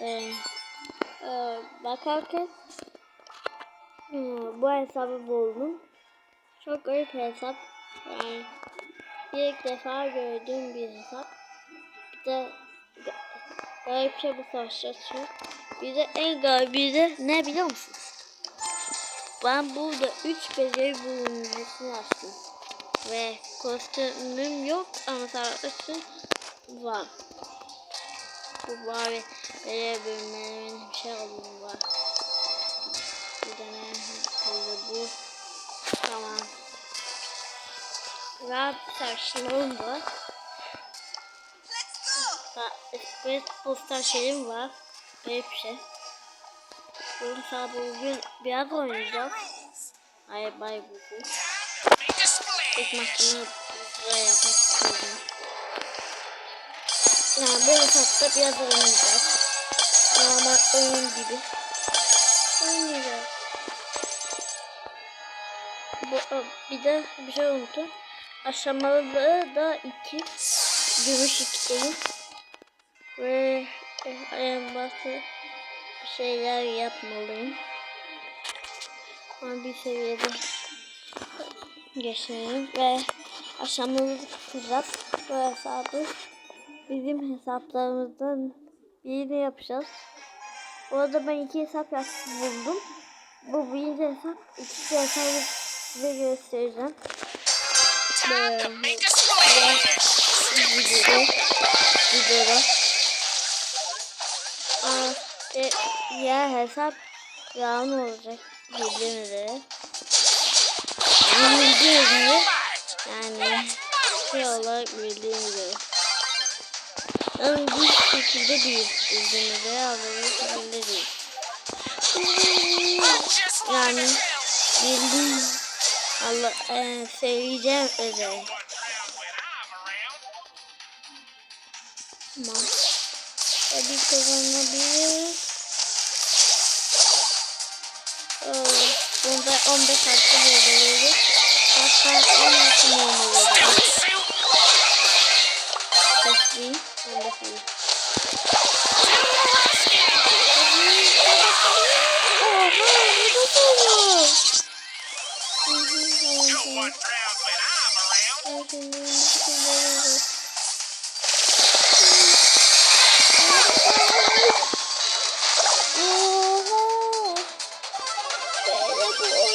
Ee, e, bakarken e, bu hesabı buldum. Çok garip hesap. Yani ilk defa gördüğüm bir hesap. Bir de ga- garip şey bu savaşçı. Bir de en garibi de ne biliyor musunuz? Ben burada 3 beceri bulunmasını açtım. Ve kostümüm yok ama savaşçı var. Bu bari böyle bölümlerin bir şey alayım var. Bir tane böyle bu. Tamam. Rahat saçlarım var. Ha, Espresso posta şeyim var. Böyle bir şey. Bugün sana bugün biraz oynayacağız. Hayır bay bugün. İlk maçımı Hesapta biraz oynayacağız. Normal oyun gibi. Oynayacağız. Bu, bir de bir şey unuttum. Aşamalı da iki gümüş istedim. Ve en bazı bir şeyler yapmalıyım. Ama bir seviyede geçelim ve aşamalı tutacağız. Bu hesabı bizim hesaplarımızdan birini yapacağız. Bu arada ben iki hesap yaptım buldum. Bu birinci hesap, ikinci hesabı size göstereceğim. Böyle videoda, videoda. Aa, e, ya hesap yağın olacak bildiğim üzere. Bildiğim üzere yani şey olarak bildiğim üzere. Yani bu şekilde. Bildiğim üzere ama bu şekilde değil. Yani bildiğim Allah e, söyleyeceğim üzere. Tamam. Hadi kazanabiliriz. Ee, bunda 15 hakkı veriyoruz. Hatta 10 hakkım oyun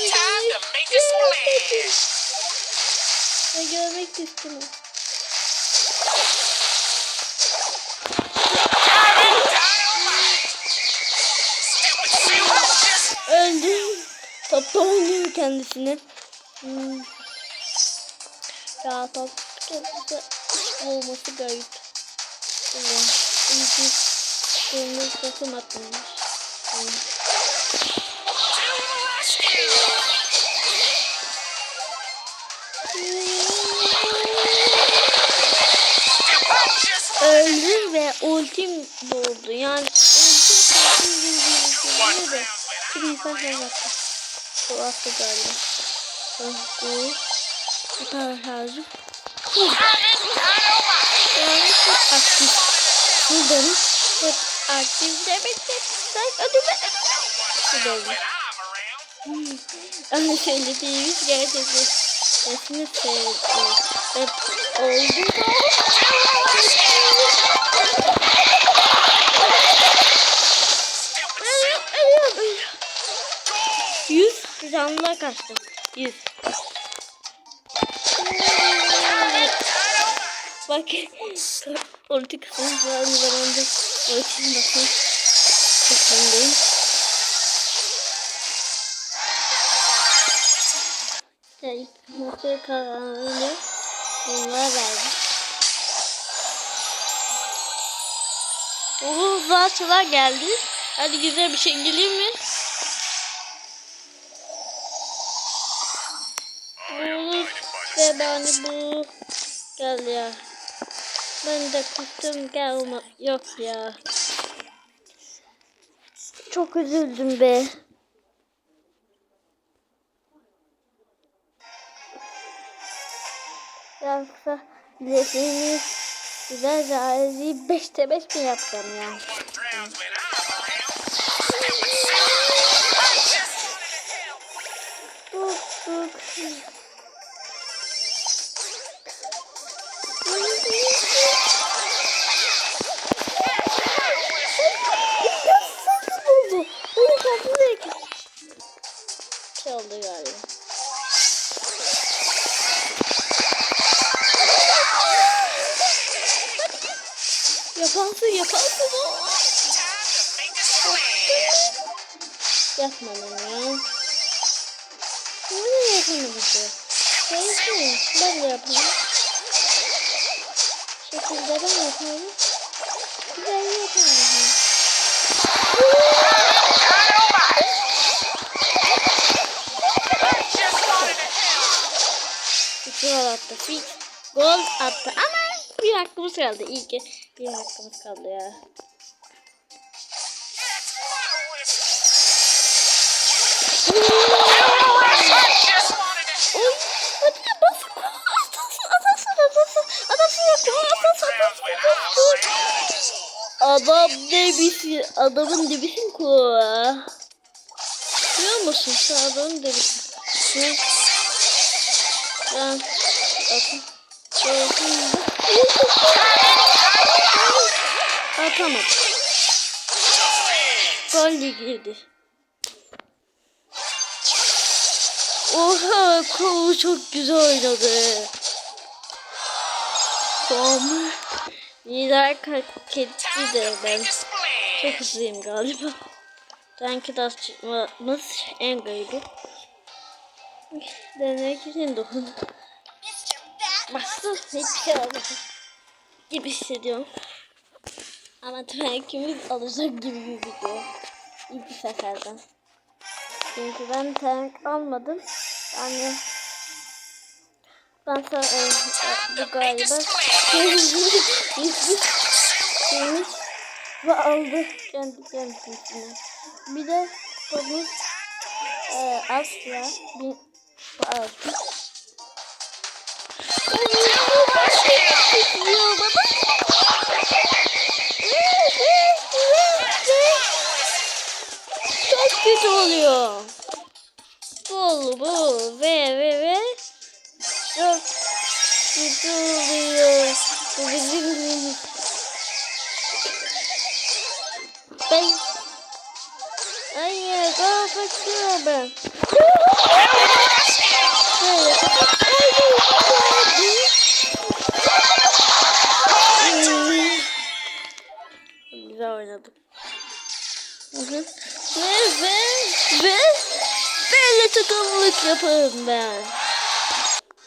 Time to make a splash. Ve görmek istiyorum. Stupid kendisini. Hmm. Ya aşk olması garip. Evet. Ki kırmızı takım Öldüm ve ultim doldu. Yani ultim ultim gibi de bir insan yaptı. Galiba. Ah, Bu. Bu kadar şarjım. Yani çok aktif. Buradan hep aktif demekte. Sen ödüme around. Ama söylediğimiz gerçekten resmi sevdi. Hep oldu Yüz canlılar kaçtı. Yüz. Bak. Ulti kısmı falan zamanda ultim bakın. Kısmındayım. İşte ilk maçı kazanınca bunlar verdim. Oo, Zaaçılar geldi. Hadi güzel bir şey geleyim mi? Ve beni bu gel ya. Ben de kostüm gelme yok ya. Çok üzüldüm be. Yoksa dilediğiniz güzel caizi 5'te 5 mi yapacağım ya? Yapansın yapansın o. Yapma lan ya. Bu ne yapamadı? Neyse ben de yapayım. Şekilde ben yapayım. Güzel yapayım. Gol attı. Gol attı ama bir hakkımız kaldı. İyi ki bir hakkımız kaldı ya. Adam debisi, adamın debisin ku. Biliyor musun sen adamın debisin. Ne? Ben atım. Atamadım. Gol girdi. Oha kolu çok güzel oynadı. Kom. Lider hak etti de ben çok hızlıyım galiba. Sanki tas çıkmamız en garibi. Demek için de onu. Bastım hiçbir şey olmadı. Gibi hissediyorum. Ama tankimiz alacak gibi gözüküyor. İlk seferden. Çünkü ben tank almadım. Yani ben sana e, bu galiba Şeymiş ve aldı kendi kendisine. Bir de domuz e, asla bir aldı. Titriyor baba. Çok kötü oluyor. Bu bu ve ve ve çok kötü oluyor. Bu bizim günümüz. Ben Hayır, kapatıyorum ben. Takımlık yaparım ben.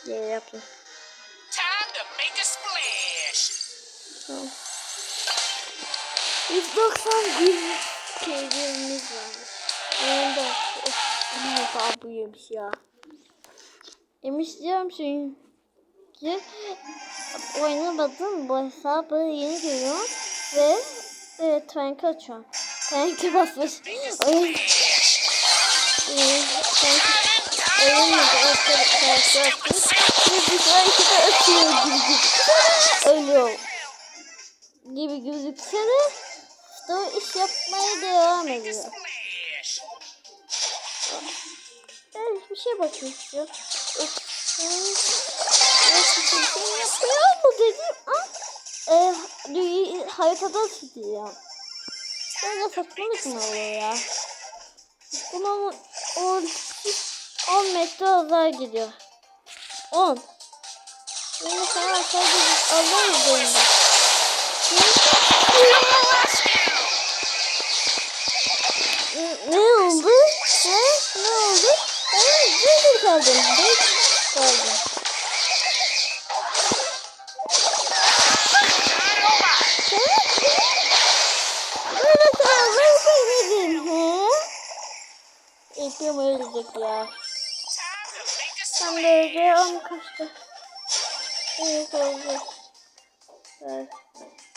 Ya yaptım. Time to make a splash. Tamam. 191 şeylerimiz var. Onda bu yemiş ya. Yemiş diyorum çünkü oynamadım bu hesabı yeni görüyorum ve evet tank açıyorum. Tank'e basmış. Tank oynamadı arkadaşlar yaptı. Ve bir tank'i de açıyor gibi gibi. Ölüyor gibi gözükse de işte o iş yapmaya devam ediyor. Ben bir şey bakmak istiyorum. Yapıyor mu dedim. Ah, e, dünya- haritada siliyor. Böyle saçmalık mı oluyor ya? Buna 10 10 metre uzar gidiyor. 10. Şimdi sana sadece alırız oyunu. Ne oldu? Ne? Ne oldu? Nerede kaldın? Nerede kaldın? Nerede kaldın senin? He? İpim ölecek ya. De öyle am kaçtı. Evet oldu. Evet.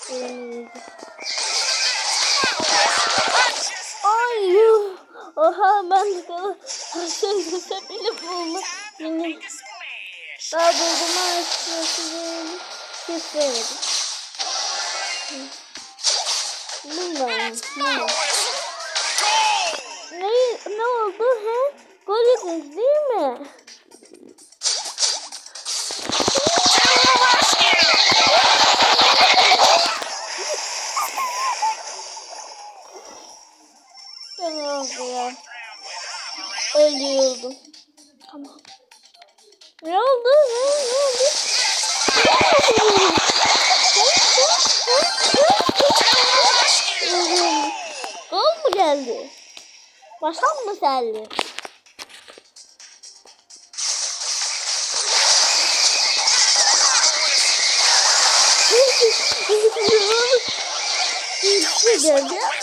Benim. Ay yuh. Oha ben de kadar taşıyınca bile a splash. daha bulduğumu açıyorsun. Kesemedim. Bundan. Bundan. Ne, ne oldu he? Gol yediniz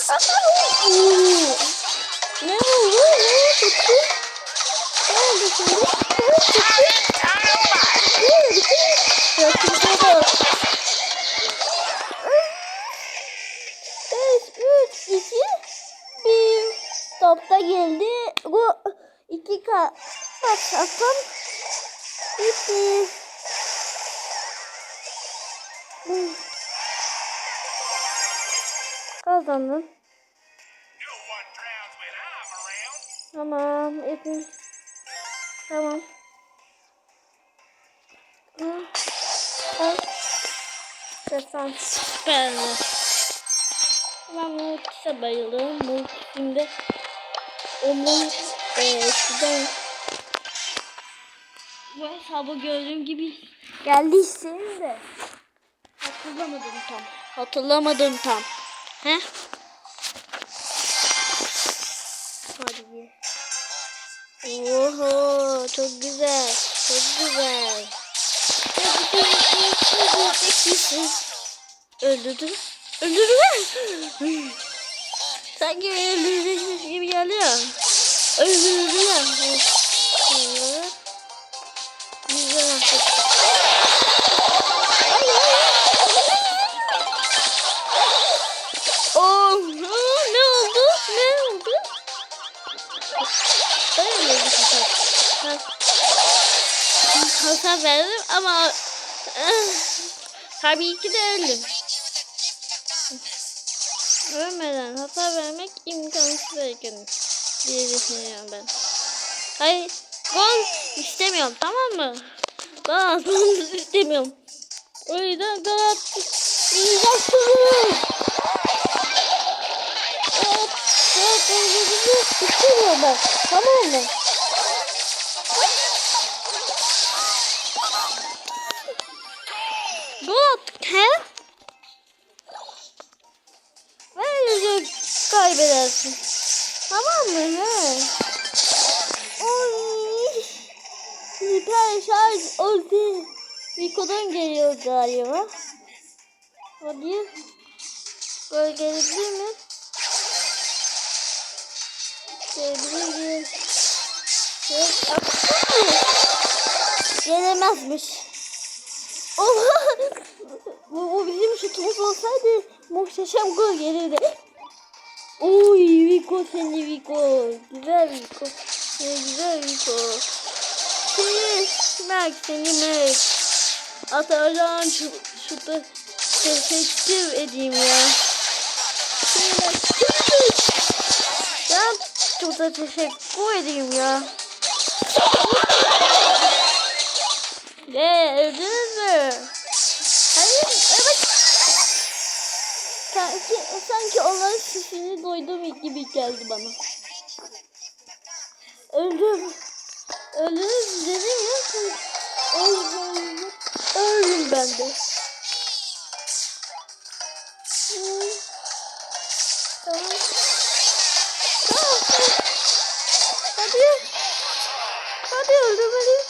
Baştan mı selli? When I'm around. Tamam. Hepimiz. Tamam. Al. Süper. Ben bu ikisi bayıldım. Bu ikisinde onun e, eskiden bu hesabı gördüğüm gibi geldi istedim de hatırlamadım tam. Hatırlamadım tam. He? Hadi bir. Oho çok güzel. Çok güzel. Öldürdü. Öldürdü mü? Sanki beni öldürecekmiş gibi geliyor. Öldürdü Hasar verdim ama eh, tabii ki de öldüm. Ölmeden hasar vermek imkansız erken diye düşünüyorum ben. Hayır, gol istemiyorum tamam mı? Gol atmamızı istemiyorum. O yüzden gol attık. İyileştirin. Evet, evet, evet, istemiyorum ben. Tamam mı? Rico'dan geliyor galiba. Hadi. Böyle gelebilir mi? Evet, atsana. Gelemezmiş. Oha! bu, bu bizim şutumuz olsaydı muhteşem gol gelirdi. Oy Vico seni Vico. Güzel Vico. Ne güzel Vico. Seni Mac seni Mac. Atacağım şu, şutu teşekkür edeyim ya. Mac. Ben şuta teşekkür edeyim ya. Ne öldünüz mü? Hayır, evet. Sanki, sanki onların sesini duydum gibi geldi bana. Öldüm. Öldünüz dedim ya. Öldüm. Öldüm ben de. Hadi. Hadi öldürmeliyim.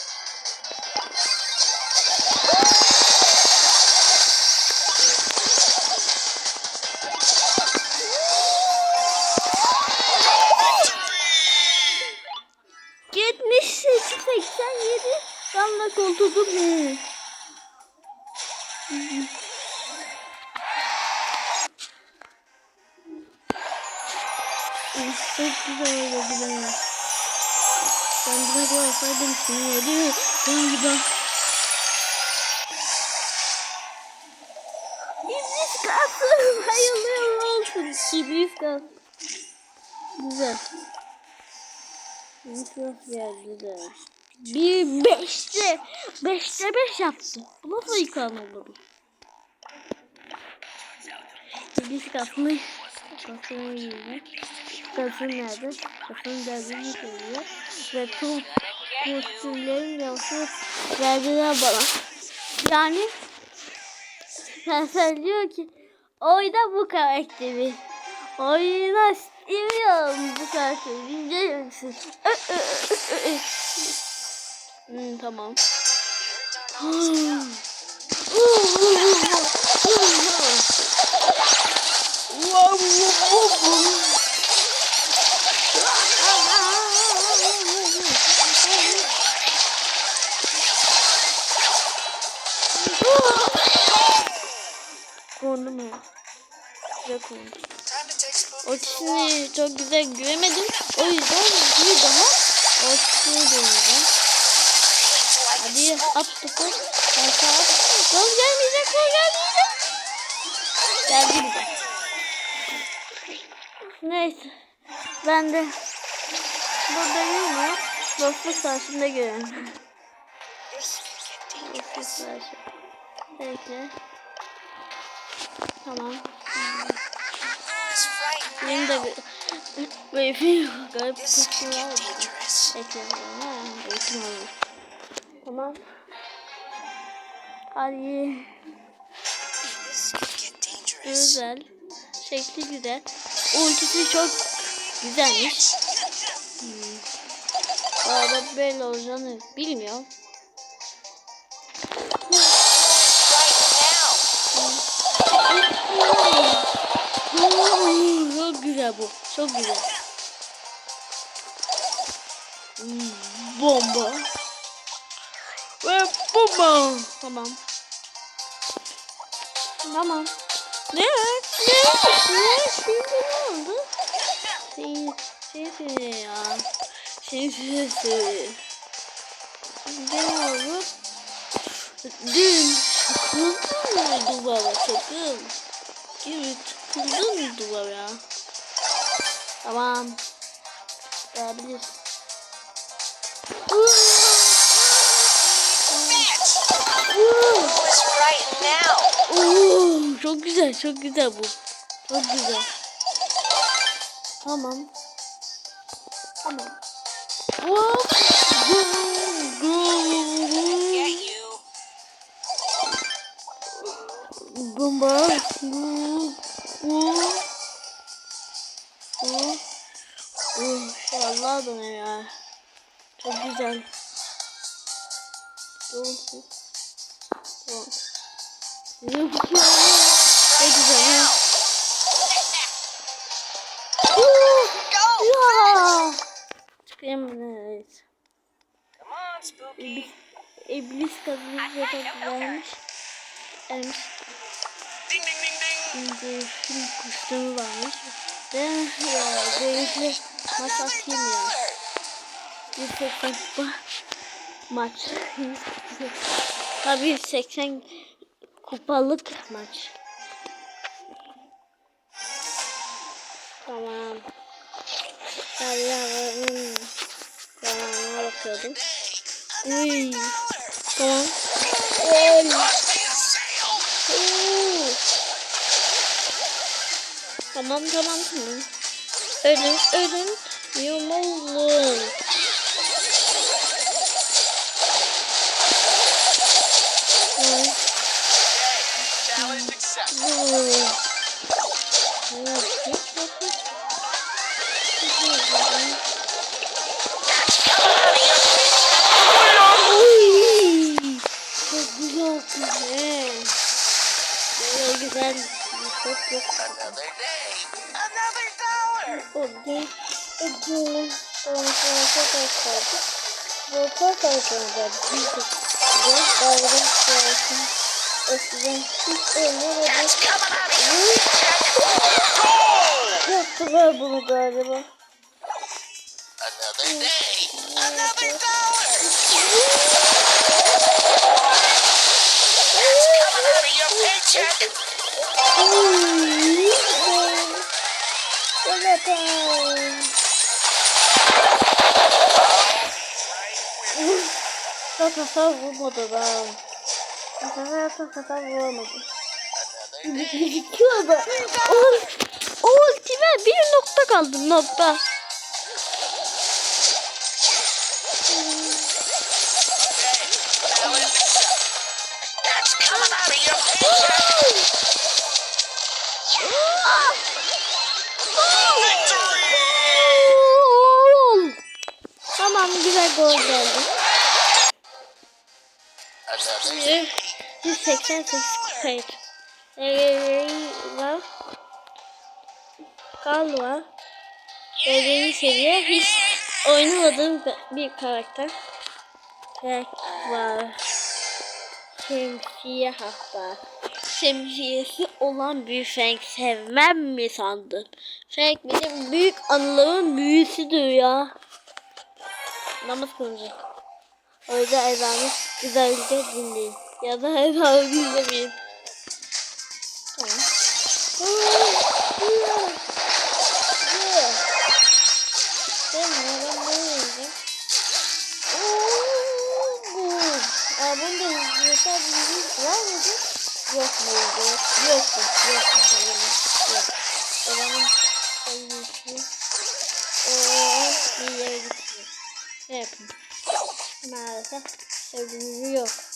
Yetmiş seksen yedi. Damla koltuğum Biraz olsaydım sinirli. Ben gibi. İblis kalsın. Hayırlı olsun. İblis kalsın. Güzel. Geldi de. Bir beşte. Beşte beş yaptı. Bu nasıl yıkan olur? İblis kalsın. Kalsın Kalsın nerede? Kalsın derdini söylüyor. Ve tüm kostümlerin yavrusu verdiler bana. Yani sen diyor ki oyda bu karakteri Oyna istemiyorum bu şarkı. Dinler misin? Ö, ö, ö, ö, ö. Kondu mu? Güzel kondu. O kişini çok güzel göremedim. O yüzden bir daha o kişiyi deneyeceğim. Hadi at topu. Sağa at. Gol gelmeyecek, gol gelmeyecek. Geldi bize. Neyse. Ben de burada yürüme. Dostluk karşımda görelim. Dostluk karşı. Bekle. Tamam. Benim de bir garip get var. olur. Tamam. Hadi. Güzel. Şekli güzel. Ultisi çok güzelmiş. Hmm. Arada böyle olacağını bilmiyorum. Güzel bu. Çok güzel. Hmm, Bomba. Ve bomba. Tamam. Tamam. Ne? Ne? Ne? Şimdi ne oldu? Şey, şey söyle ya. Şey söyle. Ne oldu? Dün tıkıldın mı duvara sakın? Gibi tıkıldın mı duvara? Tamam. Oo, çok güzel, çok güzel bu. Çok güzel. Tamam. Tamam. Hop. Gol, gol. Ne ya. Çok güzel. Gol. Gol. Yok ya. Ne güzel ya. Çıkayım evet. On, Spooky. İblis, iblis kadını çok güzelmiş. Ermiş. Ding ding ding ding. Şimdi kostümü varmış. Ben ya zevkli maç atayım ya. 180 kupa maç. 180. Tabii 180 kupalık maç. Tamam. Allah'ım. Tamam bakıyordum. Uy. Tamam. Oy. Tamam tamam tamam. Ölün ölün. Yumulun. Ay, çok az sonra bir de bayram sırası. Eskiden hiç olmadı. Yaptılar bunu galiba. Another day. Another dollar. That's coming out of Yöneten. Çok hasar vurmadı ben. Sefer çok hasar vuramadı. O ultime bir nokta kaldı nokta. 188 kayıt. Eee var. Kal var. Beğeni seviye hiç oynamadığım bir karakter. Frank var. Şemsiye hatta. Şemsiyesi olan bir Frank sevmem mi sandın? Frank benim büyük anılarımın büyüsüdür ya. Namaz kılacak. O yüzden ezanı güzelce dinleyin. Ya da ezanı dinlemeyin. Tamam. Ben neden böyle Aa, bunda yeter bilgi var mıydı? Yok muydu? Yoktu. Yoktu. Yok. O zaman sayısı o bir yere gitti. Ne yapayım? Maalesef sevgimiz yok.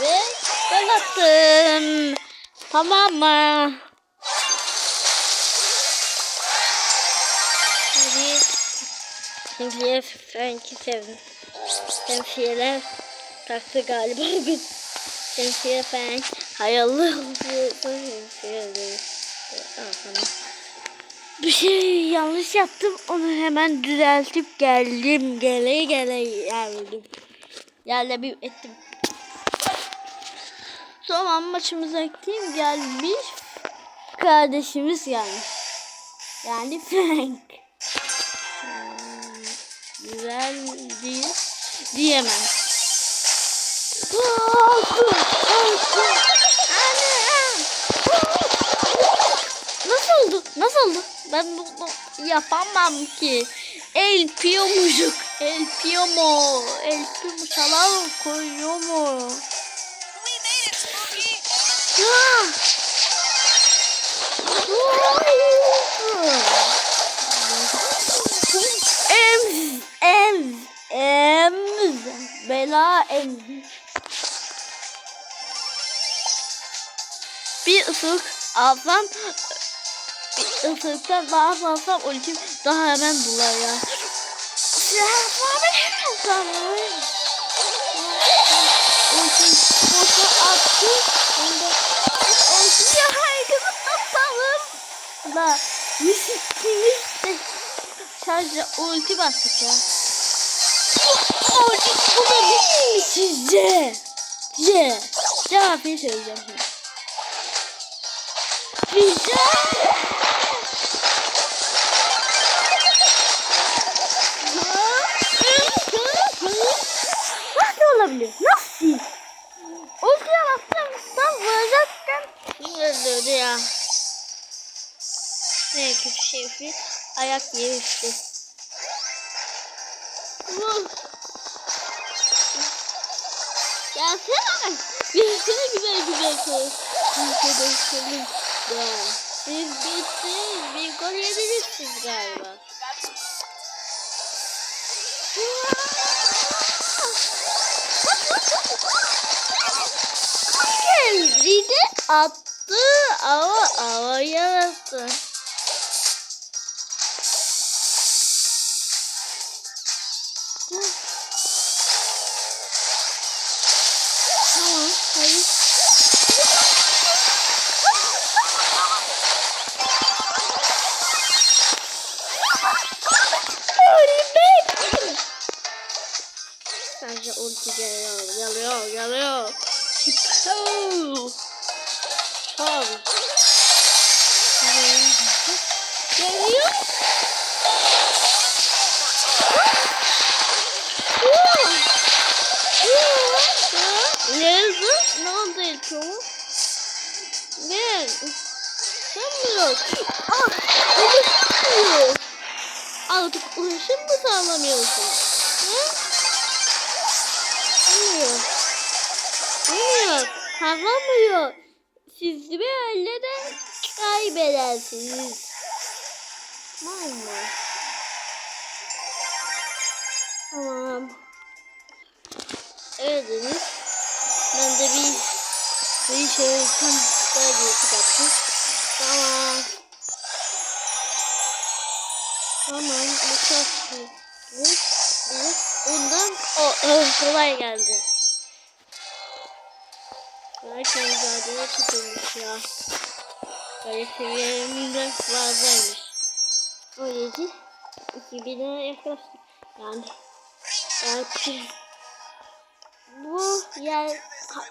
Ve attım. Tamam mı? Şimdi Şemsiye Frank'i sevdim. Şemsiyeler taktı galiba bugün. Şemsiye Frank hayırlı olsun. Bir şey yanlış yaptım. Onu hemen düzeltip geldim. Gele gele geldim. Yerle bir ettim. Son maçımıza kim gelmiş? Kardeşimiz gelmiş. Yani Frank. Hmm, güzel değil diyemem. Nasıl oldu? Nasıl oldu? Ben bunu yapamam ki. El piyomucuk. El piyomo. El piyomu çalar koyuyor mu? Emz, emz, emz, bela emz. Bir ısırık alsam, bir ısırıktan daha fazla ultim daha hemen bular ya. Silahlar hemen sanırım. Ultim boşa attım. Onda ultim ya herkese atalım. Da müzikkimiz de şarja ulti bastık ya. Ulti bu da değil mi sizce? Ce. Cevabını söyleyeceğim şimdi. Güzel. Nasıl olabilir? Nasıl? Şey yapıyor. Ayak işte. Vur. Gelsene. Gelsene güzel güzel kız. Arkadaşlarım. Ya. Siz bittiniz. Bir yediniz galiba. Kendi de attı ama ama yarattı. Yok? Ah! Ulaşamıyor. Artık ulaşım mı sağlamıyorsun? Ne? Bilmiyor. Bilmiyor. Sağlamıyor. Siz böyle de kaybedersiniz. Var mı? Tamam. geldiniz. Ben de bir bir şey tam böyle yaptım. Tamam. Tamam bu çok. Evet. Bundan o oh, kolay geldi. Gerçekten mücadele tutulmuş ya. Seviyemden fazlaymış. O yedi. 2000'e yaklaştık. Yani. Yani bu yer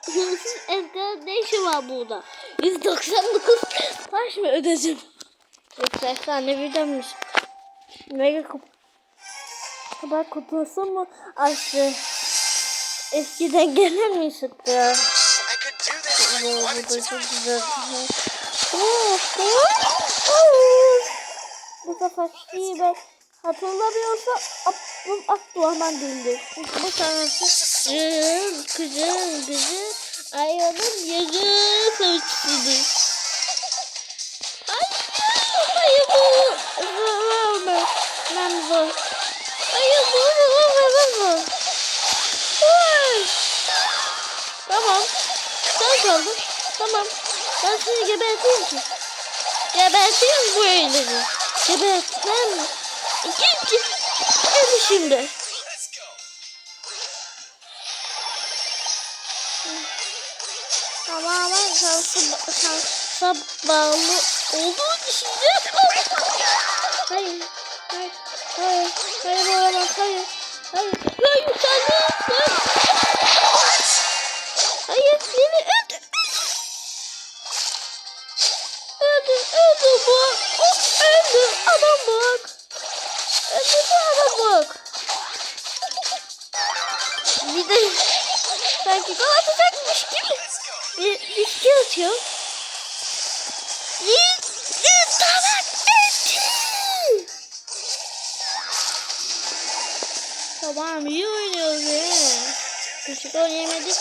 hırsız Edgar ne işi var burada? 199 taş mı ödedim? Yoksa efsane birdenmiş. Mega kup kadar kutusu mu açtı? Eskiden gelen mi çıktı? Bu da çok güzel. Oh, oh, oh. Bu sefer şeyi ben hatırlamıyorsa aklım Abdurrahman değildir. Bu sanatçı kızın, kızın, kızın ayağının yarı saçsıdır. Hayır, hayır bu. Verme. Ben bu. Hayır bu. Hayır. Tamam. Sen kaldın. Tamam. Ben seni geberteyim ki. Geberteyim bu elleri. Gebertmem. İkinci. Hadi şimdi. Tamamen şansı, şansa bağlı olduğu de... Hayır. Hayır. Hayır. Hayır olamaz. Hayır. Hayır. Hayır. Tanrım. Hayır. Beni öldür. Öldür. Öldür bu. O öldür. Adam bak. Öldür adam bak. Bir de sanki bir riske atıyor. Tarak etti. Tamam iyi oynuyoruz ya. Küçük gol yemedik.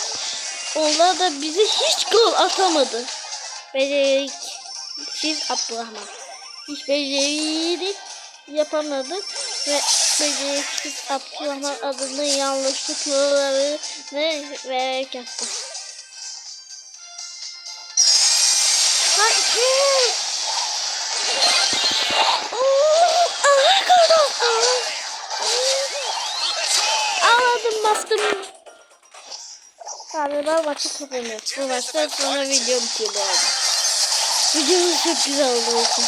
Onlar da bize hiç gol atamadı. Beceriksiz Abdurrahman. Hiç becerilik yapamadık ve beceriksiz Abdurrahman adını yanlışlıkları ne vererek yaptı. Ağladım bastım. Galiba maçı kapanıyor. Bu maçtan sonra video bitiyor bu. Videomuz çok güzel için.